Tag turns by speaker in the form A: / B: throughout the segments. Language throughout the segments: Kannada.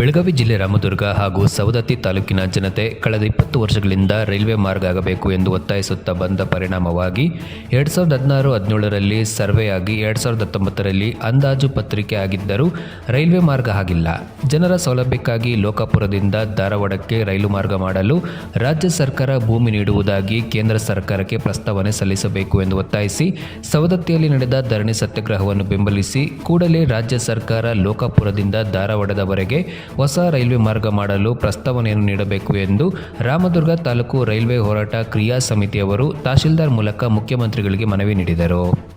A: ಬೆಳಗಾವಿ ಜಿಲ್ಲೆ ರಾಮದುರ್ಗ ಹಾಗೂ ಸವದತ್ತಿ ತಾಲೂಕಿನ ಜನತೆ ಕಳೆದ ಇಪ್ಪತ್ತು ವರ್ಷಗಳಿಂದ ರೈಲ್ವೆ ಮಾರ್ಗ ಆಗಬೇಕು ಎಂದು ಒತ್ತಾಯಿಸುತ್ತಾ ಬಂದ ಪರಿಣಾಮವಾಗಿ ಎರಡು ಸಾವಿರದ ಹದಿನಾರು, ಹದಿನೇಳರಲ್ಲಿ ಸರ್ವೆ ಆಗಿ ಎರಡು ಸಾವಿರದ ಹತ್ತೊಂಬತ್ತರಲ್ಲಿ ಅಂದಾಜು ಪತ್ರಿಕೆ ಆಗಿದ್ದರೂ ರೈಲ್ವೆ ಮಾರ್ಗ ಆಗಿಲ್ಲ. ಜನರ ಸೌಲಭ್ಯಕ್ಕಾಗಿ ಲೋಕಾಪುರದಿಂದ ಧಾರವಾಡಕ್ಕೆ ರೈಲು ಮಾರ್ಗ ಮಾಡಲು ರಾಜ್ಯ ಸರ್ಕಾರ ಭೂಮಿ ನೀಡುವುದಾಗಿ ಕೇಂದ್ರ ಸರ್ಕಾರಕ್ಕೆ ಪ್ರಸ್ತಾವನೆ ಸಲ್ಲಿಸಬೇಕು ಎಂದು ಒತ್ತಾಯಿಸಿ ಸವದತ್ತಿಯಲ್ಲಿ ನಡೆದ ಧರಣಿ ಸತ್ಯಾಗ್ರಹವನ್ನು ಬೆಂಬಲಿಸಿ ಕೂಡಲೇ ರಾಜ್ಯ ಸರ್ಕಾರ ಲೋಕಾಪುರದಿಂದ ಧಾರವಾಡದವರೆಗೆ ಹೊಸ ರೈಲ್ವೆ ಮಾರ್ಗ ಮಾಡಲು ಪ್ರಸ್ತಾವನೆಯನ್ನು ನೀಡಬೇಕು ಎಂದು ರಾಮದುರ್ಗ ತಾಲೂಕು ರೈಲ್ವೆ ಹೋರಾಟ ಕ್ರಿಯಾ ಸಮಿತಿಯವರು ತಹಶೀಲ್ದಾರ್ ಮೂಲಕ ಮುಖ್ಯಮಂತ್ರಿಗಳಿಗೆ ಮನವಿ ನೀಡಿದರು.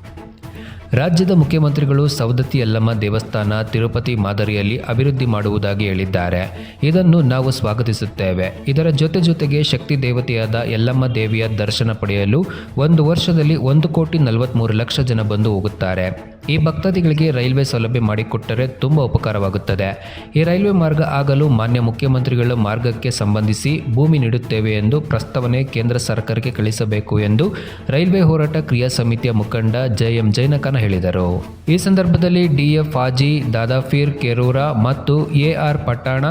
A: ರಾಜ್ಯದ ಮುಖ್ಯಮಂತ್ರಿಗಳು ಸವದತ್ತಿ ಯಲ್ಲಮ್ಮ ದೇವಸ್ಥಾನ, ತಿರುಪತಿ ಮಾದರಿಯಲ್ಲಿ ಅಭಿವೃದ್ಧಿ ಮಾಡುವುದಾಗಿ ಹೇಳಿದ್ದಾರೆ. ಇದನ್ನು ನಾವು ಸ್ವಾಗತಿಸುತ್ತೇವೆ. ಇದರ ಜೊತೆ ಜೊತೆಗೆ ಶಕ್ತಿ ದೇವತೆಯಾದ ಯಲ್ಲಮ್ಮ ದೇವಿಯ ದರ್ಶನ ಪಡೆಯಲು ಒಂದು ವರ್ಷದಲ್ಲಿ ಒಂದು ಕೋಟಿ ನಲವತ್ತ್ಮೂರು ಲಕ್ಷ ಜನ ಬಂದು ಹೋಗುತ್ತಾರೆ. ಈ ಭಕ್ತಾದಿಗಳಿಗೆ ರೈಲ್ವೆ ಸೌಲಭ್ಯ ಮಾಡಿಕೊಟ್ಟರೆ ತುಂಬ ಉಪಕಾರವಾಗುತ್ತದೆ. ಈ ರೈಲ್ವೆ ಮಾರ್ಗ ಆಗಲು ಮಾನ್ಯ ಮುಖ್ಯಮಂತ್ರಿಗಳು ಮಾರ್ಗಕ್ಕೆ ಸಂಬಂಧಿಸಿ ಭೂಮಿ ನೀಡುತ್ತೇವೆ ಎಂದು ಪ್ರಸ್ತಾವನೆ ಕೇಂದ್ರ ಸರ್ಕಾರಕ್ಕೆ ಕಳಿಸಬೇಕು ಎಂದು ರೈಲ್ವೆ ಹೋರಾಟ ಕ್ರಿಯಾ ಸಮಿತಿಯ ಮುಖಂಡ ಜೆ ಎಂ ಜೈನಕನ ಹೇಳಿದರು. ಈ ಸಂದರ್ಭದಲ್ಲಿ ಡಿಎಫ್ ಆಜಿ ದಾದಾಫೀರ್ ಕೆರೂರ ಮತ್ತು A R Pattan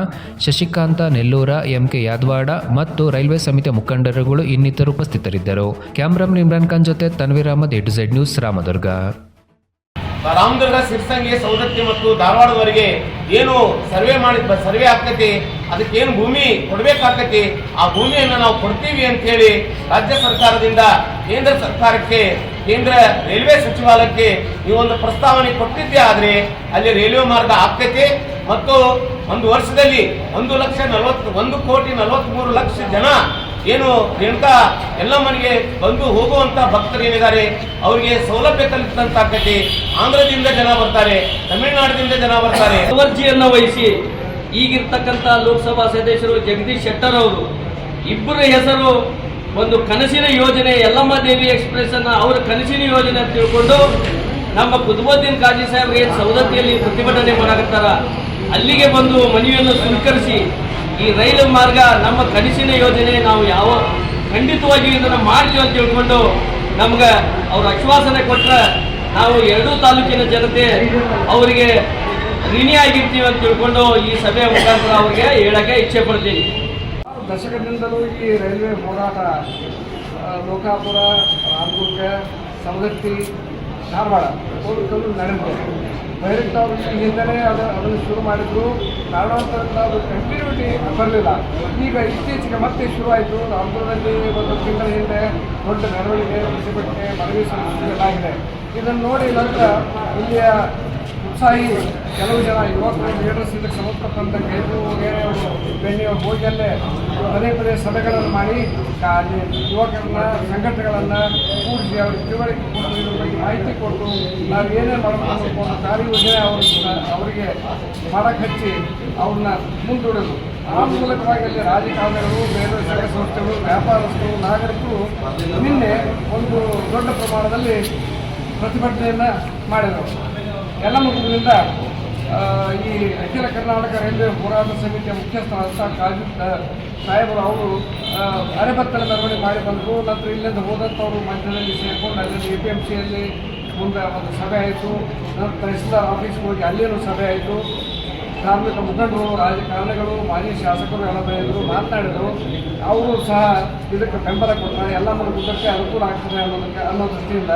A: Shashikant Nellur, M K Yadawad ಮತ್ತು ರೈಲ್ವೆ ಸಮಿತಿಯ ಮುಖಂಡರುಗಳು ಇನ್ನಿತರು ಉಪಸ್ಥಿತರಿದ್ದರು. ಕ್ಯಾಮ್ರಾಮನ್ ಇಮ್ರಾನ್ ಖಾನ್ ಜೊತೆ Tanveer Ahmad A to Z news Ramdurg.
B: Ramdurg Sirsangi Saundatti ಮತ್ತು ಧಾರವಾಡದವರೆಗೆ ಏನು ಸರ್ವೆ ಮಾಡಿ, ಸರ್ವೆ ಆಗ್ತೈತಿ ಅದಕ್ಕೆ ಏನು ಭೂಮಿ ಕೊಡಬೇಕಾಗ್ತೈತಿ, ಆ ಭೂಮಿಯನ್ನು ನಾವು ಕೊಡ್ತೀವಿ ಅಂತ ಹೇಳಿ ರಾಜ್ಯ ಸರ್ಕಾರದಿಂದ ಕೇಂದ್ರ ಸರ್ಕಾರಕ್ಕೆ, ಕೇಂದ್ರ ರೈಲ್ವೆ ಸಚಿವಾಲಯಕ್ಕೆ ಈ ಒಂದು ಪ್ರಸ್ತಾವನೆ ಕೊಟ್ಟಿದ್ದೆ ಆದರೆ ಅಲ್ಲಿ ರೈಲ್ವೆ ಮಾರ್ಗ ಆಗ್ತೈತಿ ಮತ್ತು ಒಂದು ವರ್ಷದಲ್ಲಿ ಒಂದು ಲಕ್ಷ ನಲವತ್ತು, ಒಂದು ಕೋಟಿ ನಲವತ್ಮೂರು ಲಕ್ಷ ಜನ ಏನು ರೇಣುಕಾ ಎಲ್ಲ ಮನೆಗೆ ಬಂದು ಹೋಗುವಂತ ಭಕ್ತರು ಏನಿದ್ದಾರೆ, ಅವರಿಗೆ ಸೌಲಭ್ಯ ಕಲ್ಪಿಸಿದಂತಾಗ್ತೈತಿ ಆಂಧ್ರದಿಂದ ಜನ ಬರ್ತಾರೆ, ತಮಿಳುನಾಡಿನಿಂದ ಜನ ಬರ್ತಾರೆ.
C: ಅವರ್ಜಿಯನ್ನು ವಹಿಸಿ ಈಗಿರ್ತಕ್ಕಂಥ ಲೋಕಸಭಾ ಸದಸ್ಯರು ಜಗದೀಶ್ ಶೆಟ್ಟರ್ ಅವರು, ಇಬ್ಬರ ಹೆಸರು ಒಂದು ಕನಸಿನ ಯೋಜನೆ, ಯಲ್ಲಮ್ಮ ದೇವಿ ಎಕ್ಸ್ಪ್ರೆಸ್ ಅನ್ನ ಅವರ ಕನಸಿನ ಯೋಜನೆ ಅಂತ ತಿಳ್ಕೊಂಡು ನಮ್ಮ ಕುತುಬುದ್ದೀನ್ ಕಾಜಿ ಏನು ಸವದತ್ತಿಯಲ್ಲಿ ಪ್ರತಿಭಟನೆ ಮಾಡಾಕತ್ತಾರ. ಅಲ್ಲಿಗೆ ಬಂದು ಮನವಿಯನ್ನು ಸ್ವೀಕರಿಸಿ ಈ ರೈಲು ಮಾರ್ಗ ನಮ್ಮ ಕನಸಿನ ಯೋಜನೆ, ನಾವು ಯಾವ ಖಂಡಿತವಾಗಿ ಇದನ್ನು ಮಾಡ್ತೀವಿ ಅಂತ ತಿಳ್ಕೊಂಡು ನಮ್ಗೆ ಅವ್ರ ಆಶ್ವಾಸನೆ ಕೊಟ್ಟರೆ ನಾವು ಎರಡೂ ತಾಲೂಕಿನ ಜನತೆ ಅವರಿಗೆ ಋಣಿ ಆಗಿರ್ತೀವಿ ಅಂತ ತಿಳ್ಕೊಂಡು ಈ ಸಭೆಯ ಮುಖಾಂತರ ಅವರಿಗೆ ಹೇಳಕ್ಕೆ ಇಚ್ಛೆ ಪಡ್ತೀನಿ.
D: ದಶಕದಿಂದಲೂ ಈ ರೈಲ್ವೆ ಹೋರಾಟ ಲೋಕಾಪುರ, ರಾಮದುರ್ಗ ಸವದತ್ತಿ ಧಾರವಾಡ ನಡೆದಿದೆ. ಡೈರೆಕ್ಟ್ ಅವರು ಹಿಂದೆನೇ ಅದು ಅದನ್ನು ಶುರು ಮಾಡಿದ್ರು. ಕಾರಣಾಂತರದಿಂದ ಅದು ಕಂಟಿನ್ಯೂಟಿ ಬರಲಿಲ್ಲ. ಈಗ ಇತ್ತೀಚೆಗೆ ಮತ್ತೆ ಶುರುವಾಯಿತು. ರಾಮದುರ್ಗದಲ್ಲಿ ಒಂದು ತಿಂಗಳ ಹಿಂದೆ ದೊಡ್ಡ ಮೆರವಣಿಗೆ ಪ್ರತಿಭಟನೆ ಮನವಿ ಸಲ್ಲಿಸಲಾಗಿದೆ ಇದನ್ನು ನೋಡಿ ನಂತರ ಇಲ್ಲಿಯ ಉತ್ಸಾಹಿ ಕೆಲವು ಜನ ಯುವಕರು ಲೀಡರ್ಸ್ ಇದಕ್ಕೆ ಸಂಬಂಧಪಟ್ಟಂತ ಕೈದು ಅವರು ಬೆಣ್ಣೆ ಹೋಗಿ ಅಲ್ಲೇ ಪದೇ ಪದೇ ಸಭೆಗಳನ್ನು ಮಾಡಿ ಯುವಕರನ್ನ, ಸಂಘಟನೆಗಳನ್ನು ಕೂಡಿಸಿ ಅವ್ರಿಗೆ ತಿಳುವಳಿಕೆ ಕೊಟ್ಟು ಇದ್ರ ಬಗ್ಗೆ ಮಾಹಿತಿ ಕೊಟ್ಟು, ನಾವು ಏನೇ ಮಾಡಬೇಕು ಕಾರ್ಯಯೋಜನೆ ಅವ್ರನ್ನ ಅವರಿಗೆ ಮಾಡಕ್ಕೆ ಹಚ್ಚಿ ಅವ್ರನ್ನ ಮುಂದೂಡೋದು ಆ ಮೂಲಕವಾಗಿ ಅಲ್ಲಿ ರಾಜಕಾರಣಿಗಳು, ಬೇರೆ ಸಂಘ ಸಂಸ್ಥೆಗಳು, ವ್ಯಾಪಾರಸ್ಥರು, ನಾಗರಿಕರು ನಿನ್ನೆ ಒಂದು ದೊಡ್ಡ ಪ್ರಮಾಣದಲ್ಲಿ ಪ್ರತಿಭಟನೆಯನ್ನು ಮಾಡಿದರು. ಎಲ್ಲ ಮುಖದಿಂದ ಈ ಅಖಿಲ ಕರ್ನಾಟಕ ರೈಲ್ವೆ ಹೋರಾಟ ಸಮಿತಿಯ ಮುಖ್ಯಸ್ಥರಾದಂಥ ಕಾಜು ಸಾಹೇಬರು ಅವರು ಅರೆಬತ್ತಲ ಮೆರವಣಿಗೆ ಮಾಡಿ ಬಂದರು. ನಂತರ ಇಲ್ಲಿಂದ ಹೋದಂಥವರು ಮಧ್ಯದಲ್ಲಿ ಸೇರಿಕೊಂಡು ಅಲ್ಲಿ ಎ ಪಿ ಎಂ ಸಿಯಲ್ಲಿ ಮುಂದೆ ಒಂದು ಸಭೆ ಆಯಿತು. ನಂತರ ತಹಸೀಲ್ದಾರ್ ಆಫೀಸ್ಗೆ ಹೋಗಿ ಅಲ್ಲಿಯೂ ಸಭೆ ಆಯಿತು. ಧಾರ್ಮಿಕ ಮುಖಂಡರು, ರಾಜಕಾರಣಿಗಳು, ಮಾಜಿ ಶಾಸಕರು ಎಲ್ಲ ಬಂದಿದ್ರು ಮಾತನಾಡಿದರು. ಅವರು ಸಹ ಇದಕ್ಕೆ ಬೆಂಬಲ ಕೊಡ್ತಾರೆ ಎಲ್ಲ ಮುಖಕ್ಕೆ ಅನುಕೂಲ ಆಗ್ತದೆ ಅನ್ನೋದಕ್ಕೆ ಅನ್ನೋ ದೃಷ್ಟಿಯಿಂದ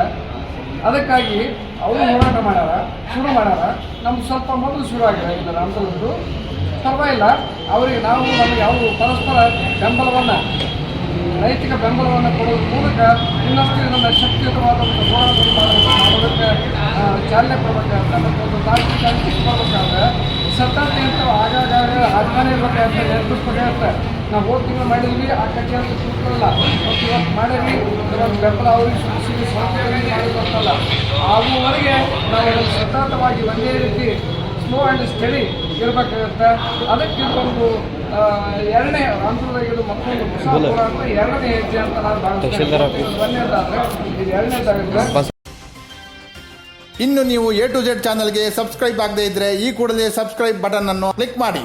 D: ಅದಕ್ಕಾಗಿ ಅವರು ಹೋರಾಟ ಮಾಡ್ಯಾರ, ಶುರು ಮಾಡ್ಯಾರ. ನಮ್ಗೆ ಸ್ವಲ್ಪ ಮೊದಲು ಶುರು ಆಗಿದೆ ಇಲ್ಲ ರಾಮದುರ್ಗದ್ದು ಪರವಾಗಿಲ್ಲ, ಅವರಿಗೆ ನಾವು ನಮಗೆ ಅವರು ಪರಸ್ಪರ ಬೆಂಬಲವನ್ನು, ನೈತಿಕ ಬೆಂಬಲವನ್ನು ಕೊಡೋದ್ರ ಮೂಲಕ ಇನ್ನಷ್ಟು ಇದನ್ನು ಶಕ್ತಿಯುತವಾದಂಥ ಹೋರಾಟವನ್ನು ಮಾಡೋದಕ್ಕೆ ಚಾಲನೆ ಕೊಡಬೇಕಾದ್ರೆ ಮತ್ತು ಒಂದು ತಾಂತ್ರಿಕ ಕೊಡಬೇಕಾದ್ರೆ ಸತತ ಅಂತ ಆಗಾಗ ಆಗ್ತಾನೆ ಅಂತ ನೆನಪಿಸ್ಬೇಕಾಗುತ್ತೆ ನಾವು ಹೋದ ತಿಂಗಳು ಮಾಡಿದ್ವಿ ಆ ಕಚೇರಿ ಅಂತ ಕೂತ್ಕೊಳ್ಳಲ್ಲ ಮತ್ತು ಇವತ್ತು ಮಾಡಿದ್ವಿ ಬೆಂಬಲ ಅವರಿಗೆ ಸೂಚಿಸಿ ಸ್ವಂತವಾಗಿ ಮಾಡೋದು ಅಂತಲ್ಲ. ಆಗುವವರೆಗೆ ನಾವು ಅದನ್ನು ಸತತವಾಗಿ ಒಂದೇ ರೀತಿ ಸ್ಲೋ ಆ್ಯಂಡ್ ಸ್ಟಡಿ ಇರಬೇಕಾಗತ್ತೆ. ಅದಕ್ಕೆ ಒಂದು ಎರಡನೇ ಆಂಧ್ರದಾಗಿದ್ದು ಮತ್ತೊಂದು ಹೊಸ ಎರಡನೇ ಹೆಜ್ಜೆ ಅಂತ ನಾನು ಭಾವಿಸ್ತೇನೆ. ಒಂದನೇದಾದ್ರೆ ಇದು ಎರಡನೇದಾಗಿದ್ರೆ
E: ಇನ್ನು ನೀವು ಎ ಟು ಜೆಡ್ ಚಾನಲ್ಗೆ ಸಬ್ಸ್ಕ್ರೈಬ್ ಆಗದೇ ಇದ್ರೆ ಈ ಕೂಡಲೇ ಸಬ್ಸ್ಕ್ರೈಬ್ ಬಟನ್ ಅನ್ನು ಕ್ಲಿಕ್ ಮಾಡಿ.